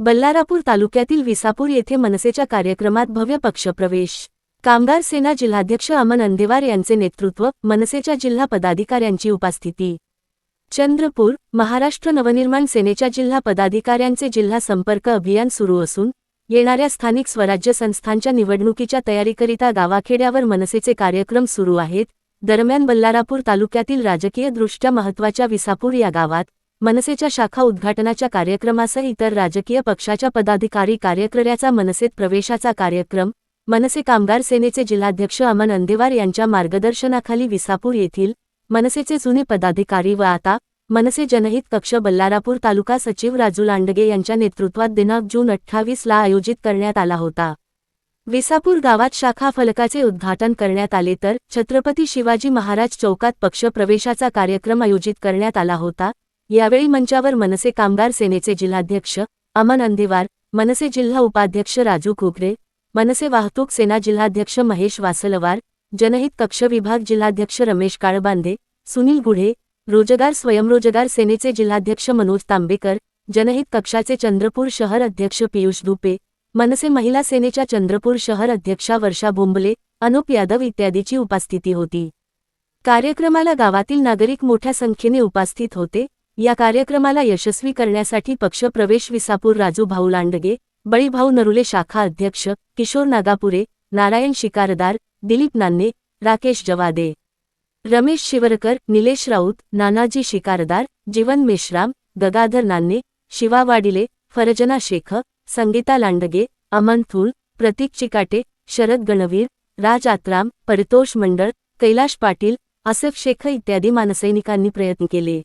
बल्लारापूर तालुक्यातील विसापूर येथे मनसेच्या कार्यक्रमात भव्य पक्षप्रवेश. कामगार सेना जिल्हाध्यक्ष अमन अंदेवार यांचे नेतृत्व मनसेच्या जिल्हा पदाधिकाऱ्यांची उपस्थिती. चंद्रपूर महाराष्ट्र नवनिर्माण सेनेच्या जिल्हा पदाधिकाऱ्यांचे जिल्हा संपर्क अभियान सुरू असून येणाऱ्या स्थानिक स्वराज्य संस्थांच्या निवडणुकीच्या तयारीकरिता गावाखेड्यावर मनसेचे कार्यक्रम सुरू आहेत. दरम्यान बल्लारापूर तालुक्यातील राजकीयदृष्ट्या महत्त्वाच्या विसापूर या गावात मनसेच्या शाखा उद्घाटनाच्या कार्यक्रमासह इतर राजकीय पक्षाच्या पदाधिकारी कार्यकर्त्याचा मनसेत प्रवेशाचा कार्यक्रम मनसे कामगार सेनेचे जिल्हाध्यक्ष अमन अंदेवार यांच्या मार्गदर्शनाखाली विसापूर येथील मनसेचे जुने पदाधिकारी व आता मनसे जनहित कक्ष बल्लारापूर तालुका सचिव राजू लांडगे यांच्या नेतृत्वात दिनांक जून अठ्ठावीस ला आयोजित करण्यात आला होता. विसापूर गावात शाखा फलकाचे उद्घाटन करण्यात आले तर छत्रपती शिवाजी महाराज चौकात पक्ष प्रवेशाचा कार्यक्रम आयोजित करण्यात आला होता. यावेळी मंचावर मनसे कामगार सेनेचे जिल्हाध्यक्ष अमन अंदेवार मनसे जिल्हा उपाध्यक्ष राजू खुगरे मनसे वाहतूक सेना जिल्हाध्यक्ष महेश वासलवार जनहित कक्ष विभाग जिल्हाध्यक्ष रमेश काळबांदे सुनील गुढे रोजगार स्वयंरोजगार सेनेचे जिल्हाध्यक्ष मनोज तांबेकर जनहित कक्षाचे चंद्रपूर शहर अध्यक्ष पियुष धुपे मनसे महिला सेनेच्या चंद्रपूर शहर अध्यक्षा वर्षा बोंबले अनुप यादव इत्यादीची उपस्थिती होती. कार्यक्रमाला गावातील नागरिक मोठ्या संख्येने उपस्थित होते. या कार्यक्रमाला यशस्वी करण्यासाठी पक्षप्रवेश विसापूर राजू भाऊ लांडगे बळीभाऊ नरुले शाखा अध्यक्ष किशोर नागापुरे नारायण शिकारदार दिलीप नान्ने राकेश जवादे. रमेश शिवरकर निलेश राऊत नानाजी शिकारदार जीवन मेश्राम गगाधर नान्ने शिवा वाडिले फरजना शेख संगीता लांडगे अमन थूल प्रतीक चिकाटे शरद गणवीर राज आत्राम परितोष मंडळ कैलाश पाटील आसफ शेख इत्यादी मानसैनिकांनी प्रयत्न केले.